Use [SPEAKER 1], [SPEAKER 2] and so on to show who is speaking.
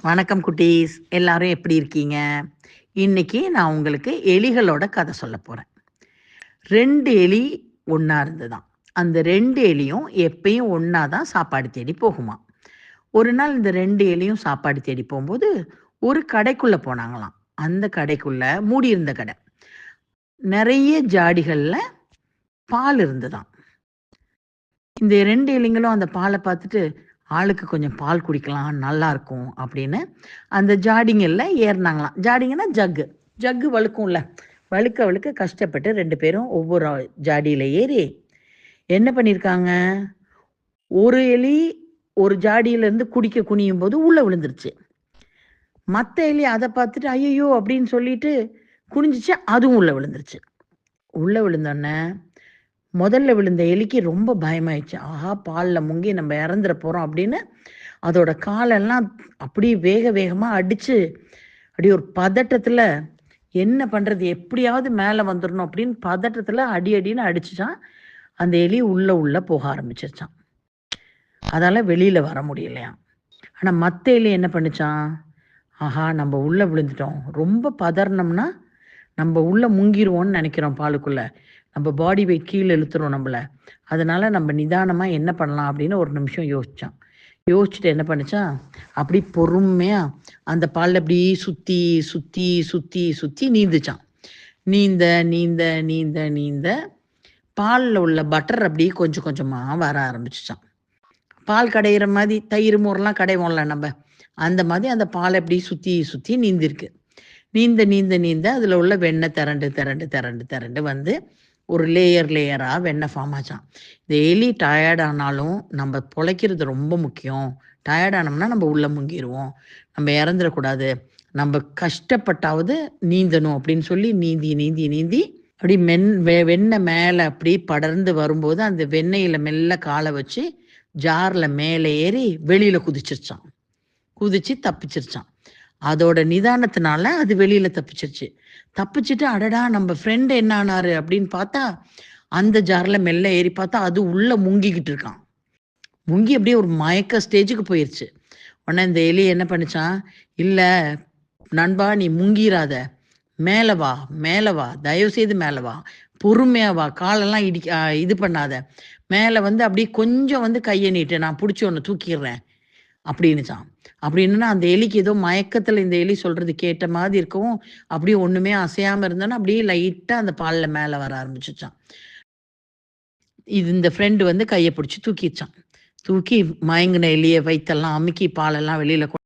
[SPEAKER 1] வணக்கம் குட்டீஸ். எல்லாரும் எப்படி இருக்கீங்க? இன்னைக்கு நான் உங்களுக்கு எலிகளோட கதை சொல்ல போகிறேன் ரெண்டு எலி ஒன்றா இருந்துதான். அந்த ரெண்டு எலியும் எப்பயும் ஒன்றா தான் சாப்பாடு தேடி போகுமா? ஒரு நாள் இந்த ரெண்டு எலியும் சாப்பாடு தேடி போகும்போது ஒரு கடைக்குள்ளே போனாங்களாம். அந்த கடைக்குள்ள மூடி இருந்த கடை. நிறைய ஜாடிகளில் பால் இருந்ததாம் இந்த ரெண்டு எலிங்களும் அந்த பாலை பார்த்துட்டு ஆளுக்கு கொஞ்சம் பால் குடிக்கலாம் நல்லா இருக்கும் அப்படின்னு அந்த ஜாடிங்கல்ல ஏறினாங்களாம். ஜாடிங்கன்னா ஜக்கு ஜக்கு வழுக்கும்ல. வழுக்க வழுக்க கஷ்டப்பட்டு ரெண்டு பேரும் ஒவ்வொரு ஜாடியில் ஏறி என்ன பண்ணியிருக்காங்க ஒரு எலி ஒரு ஜாடியிலேருந்து குடிக்க குனியும் போது உள்ளே விழுந்துருச்சு. மற்ற எலி அதை பார்த்துட்டு ஐயோ அப்படின்னு சொல்லிட்டு குனிஞ்சிச்சு அதுவும் உள்ளே விழுந்துருச்சு. உள்ளே விழுந்தோடனே முதல்ல விழுந்த எலிக்கு ரொம்ப பயமாயிடுச்சு. ஆஹா பாலில் முங்கி நம்ம இறந்துட போகிறோம் அப்படின்னு அதோட காலெல்லாம் அப்படியே வேக வேகமாக அடித்து அப்படியே ஒரு பதட்டத்தில் என்ன பண்ணுறது எப்படியாவது மேலே வந்துடணும் அப்படின்னு பதட்டத்தில் அடி அடின்னு அடிச்சுச்சான். அந்த எலி உள்ளே உள்ளே போக ஆரம்பிச்சிருச்சான். அதால் வெளியில் வர முடியலையாம் ஆனால் மற்ற எலி என்ன பண்ணுச்சான்? ஆஹா நம்ம உள்ளே விழுந்துட்டோம். ரொம்ப பதறினோம்னா நம்ம உள்ளே முங்கிடுவோம்னு நினைக்கிறோம் பாலுக்குள்ளே. நம்ம பாடி வெயிட் கீழே இழுத்துரும் நம்மளை. அதனால நம்ம நிதானமாக என்ன பண்ணலாம் அப்படின்னு ஒரு நிமிஷம் யோசிச்சான். யோசிச்சுட்டு என்ன பண்ணிச்சான் அப்படி பொறுமையாக அந்த பாலில் அப்படி சுற்றி சுற்றி சுற்றி சுற்றி நீந்துச்சான். நீந்த நீந்த நீந்த நீந்த பாலில் உள்ள பட்டர் அப்படி கொஞ்சம் கொஞ்சமாக வர ஆரம்பிச்சிச்சான். பால் கடையிற மாதிரி தயிர் மோரெல்லாம் கடைவோம்ல நம்ம. அந்த மாதிரி அந்த பாலை அப்படி சுற்றி சுற்றி நீந்திருக்கு. நீந்த நீந்த நீந்த அதில் உள்ள வெண்ணெய் திரண்டு திரண்டு திரண்டு திரண்டு வந்து ஒரு லேயர் லேயராக வெண்ணெய் ஃபார்ம் ஆச்சான் இந்த எலி டயர்ட் ஆனாலும் நம்ம பொழைக்கிறது ரொம்ப முக்கியம். டயர்ட் ஆனோம்னா நம்ம உள்ளே முங்கிடுவோம் நம்ம இறந்துடக்கூடாது. நம்ம கஷ்டப்பட்டாவது நீந்தணும் அப்படின்னு சொல்லி நீந்தி நீந்தி நீந்தி அப்படி மென் வெ வெண்ணெய் மேலே அப்படி படர்ந்து வரும்போது அந்த வெண்ணெயில் மெல்ல காலை வச்சு ஜாரில் மேலே ஏறி வெளியில் குதிச்சிருச்சான் குதிச்சு தப்பிச்சிருச்சான் அதோட நிதானத்தினால அது வெளியில தப்பிச்சிருச்சு. தப்பிச்சுட்டு அடடா நம்ம ஃப்ரெண்டு என்ன ஆனாரு அப்படின்னு பார்த்தா அந்த ஜார்ல மெல்ல ஏறி பார்த்தா அது உள்ள முங்கிக்கிட்டு இருக்கான். முங்கி அப்படியே ஒரு மயக்க ஸ்டேஜுக்கு போயிருச்சு. உடனே இந்த எலி என்ன பண்ணிச்சான்? இல்லை நண்பா நீ முங்கிராத. மேலே வா மேலே வா தயவு செய்து மேலே வா. பொறுமையாக வா காலெல்லாம் இடி இது பண்ணாத. மேலே வந்து அப்படியே கொஞ்சம் வந்து கையை நீட்டு. நான் பிடிச்சி ஒன்று தூக்கிடுறேன். அப்படின்னுச்சான் அப்படின்னா அந்த எலிக்கு ஏதோ மயக்கத்துல இந்த எலி சொல்றது கேட்ட மாதிரி இருக்கவும் அப்படியே ஒண்ணுமே அசையாம இருந்தோன்னா அப்படியே லைட்டா அந்த பால்ல மேல வர ஆரம்பிச்சுச்சான். இது இந்த ஃப்ரெண்டு வந்து கையை பிடிச்சி தூக்கிச்சான். தூக்கி மயங்கின எலிய வைத்தெல்லாம் அமுக்கி பாலெல்லாம் வெளியில